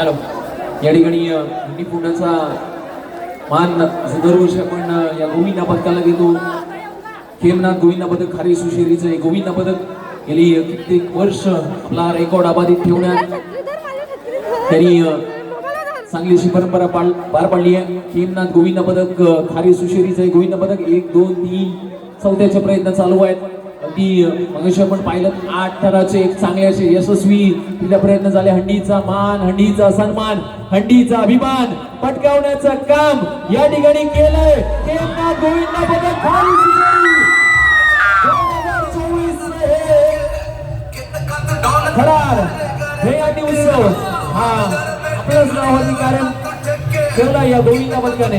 Hello. या ठिकाणी हिंदी पुण्याचा मान दरवर्षी आपण या गोविंदा पदकाला देतो. खेमनाथ गोविंदा पदक खारी सुशेरीचं हे गोविंदा पदक. गेली कित्येक वर्ष आपला रेकॉर्ड अबाधित ठेवण्यात त्यांनी चांगली अशी परंपरा पाळ पार पाडली आहे. खेमनाथ गोविंद पदक खारी सुशेरीचं हे गोविंद पदक. एक दोन तीन चौथ्याचे प्रयत्न चालू आहेत. अगदी अ, आपण पाहिलं आठ थराचे एक चांगले असे यशस्वी तिला प्रयत्न झाले. हंडीचा मान हंडीचा सन्मान हंडीचा अभिमान पटकावण्याचं काम या ठिकाणी केलंय. खेमनाथ गोविंद पदक हे आणि उत्सव. हा आपलंच नाव कारण ठेवला या गोविंदा पदकाने.